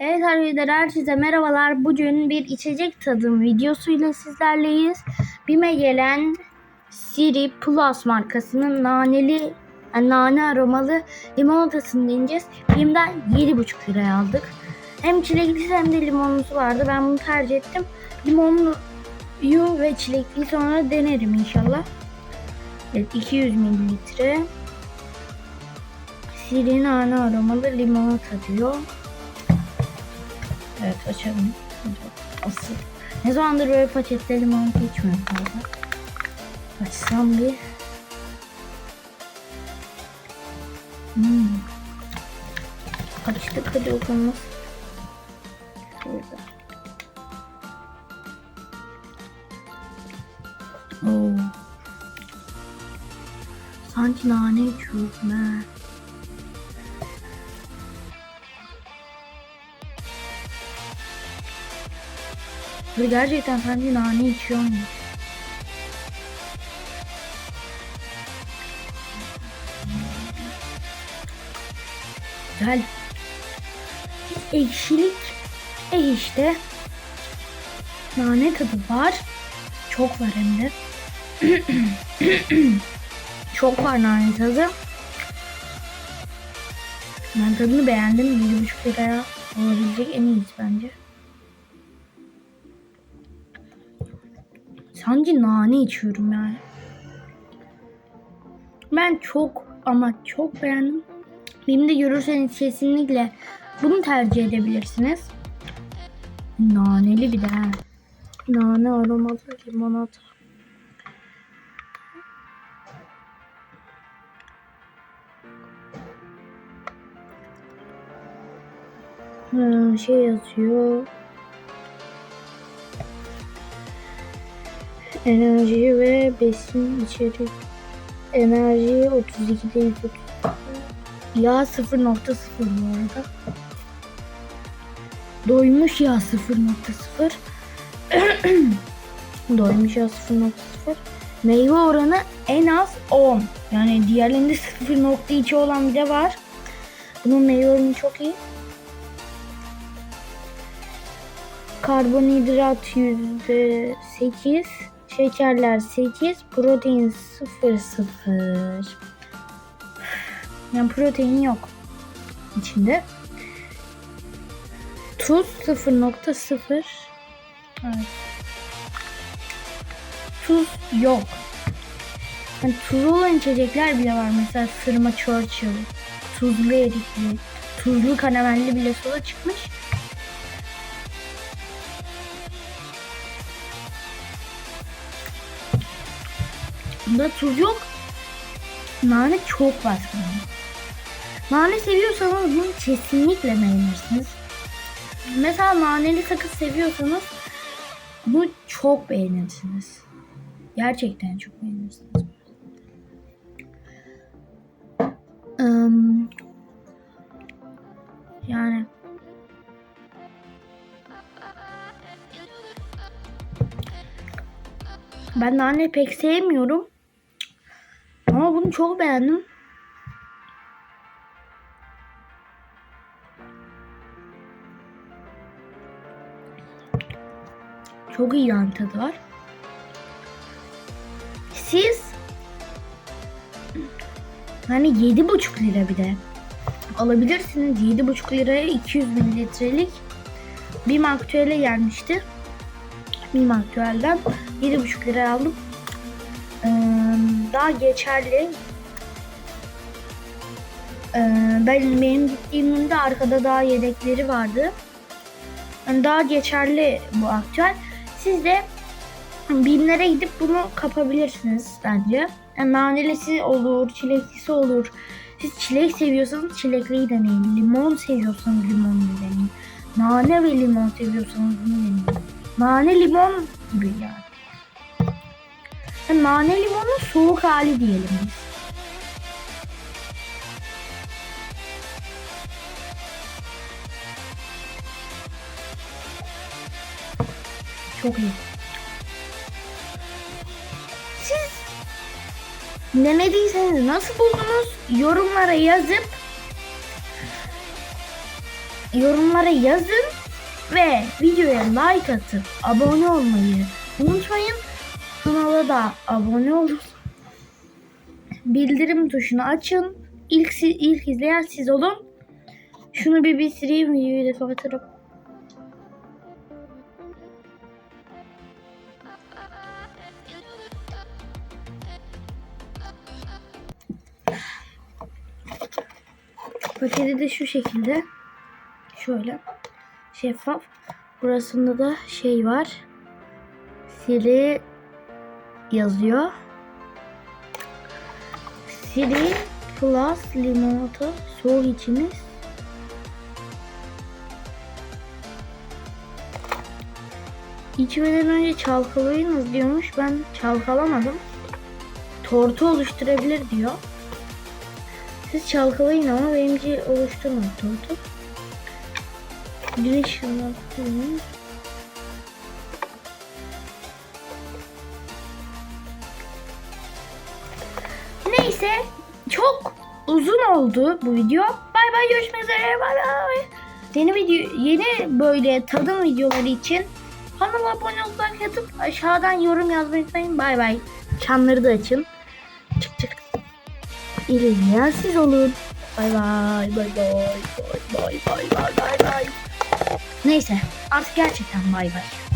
Evet arkadaşlar herkese merhabalar. Bugün bir içecek tadım videosuyla sizlerleyiz. Bime gelen Siri Plus markasının naneli yani nane aromalı limonatasını deneyeceğiz. Bim'den 7,5 liraya aldık. Hem çileklisi hem de limonlusu vardı. Ben bunu tercih ettim. Limonluyu ve çilekliyi sonra denerim inşallah. Evet 200 mililitre. Siri nane aromalı limonata diyor. Evet açalım. Asıl. Ne zamandır böyle pakette limon geçmiyor fazla. Açsam bir. Hmm. Açtık hadi okumuz. Şurada. Oo. Sanki nane içiyorum. Böyle gerçekten sanki nane içiyorum. Güzel. Ekşilik. E işte. Nane tadı var. Çok var hem de. Çok var nane tadı. Ben tadını beğendim. 7,5 liraya olabilecek en iyisi bence. Sanki nane içiyorum yani. Ben çok ama çok beğendim. Benim de görürseniz kesinlikle bunu tercih edebilirsiniz. Naneli bir de. Nane aromalı limonata. Ha, şey yazıyor. Enerji ve besin içerik. Enerji 32 değil. Yağ 0.0 bu arada. Doymuş yağ 0.0. Doymuş yağ 0.0. Meyve oranı en az 10. Yani diğerlerinde 0.2 olan bir de var. Bunun meyve oranı çok iyi. Karbonhidrat %8. Şekerler 8, protein 0 0. Yani protein yok içinde. Tuz 0.0. Evet. Tuz yok. Yani tuzlu olan içecekler bile var. Mesela sırma Churchill, tuzlu erikli, tuzlu karamelli bile soda çıkmış. Bunda tuz yok. Nane çok baskın. Nane seviyorsanız bunu kesinlikle beğenirsiniz. Mesela naneli sakız seviyorsanız bunu çok beğenirsiniz. Gerçekten çok beğenirsiniz. Yani ben nane pek sevmiyorum. Çok beğendim. Çok iyi yan tadı var. Siz hani yedi buçuk lira bir de alabilirsiniz. Yedi buçuk liraya 200 mililitrelik bir aktüele gelmişti. Bir aktüelden yedi buçuk liraya aldım. Ee, daha geçerli. Ee, ben benim gittiğimde arkada daha yedekleri vardı. Yani daha geçerli bu aktüel. Siz de BİM'lere gidip bunu kapabilirsiniz bence. Yani nanelisi olur, çileklisi olur. Siz çilek seviyorsanız çilekliyi deneyin. Limon seviyorsanız limonlu deneyin. Nane ve limon seviyorsanız bunu deneyin. Nane limon gibi yani. Nane limonun soğuk hali diyelim. Çok iyi. Siz denediyseniz nasıl buldunuz? Yorumlara yazıp yorumlara yazın ve videoya like atıp abone olmayı unutmayın. Kanala da abone olun. Bildirim tuşunu açın. İlk, ilk izleyen siz olun. Şunu bir bitireyim videoyu da kapatırım. Paketi de şu şekilde. Şöyle. Şeffaf. Burasında da şey var. Siri yazıyor. Siri Plus limonata soğuk içiniz. İçmeden önce çalkalayınız diyormuş. Ben çalkalamadım. Tortu oluşturabilir diyor. Siz çalkalayın ama benimki oluşturmadı tortu. Güneş ışığına Neyse çok uzun oldu bu video. Bay bay görüşmek üzere. Bay bay. Yeni video yeni böyle tadım videoları için kanala abone olmayı yatıp aşağıdan yorum yazmayı unutmayın. Bay bay. Çanları da açın. Çık çık. İlgilen siz olun. Bay bay bay bay bay bay bay bay bay. Neyse artık gerçekten bay bay.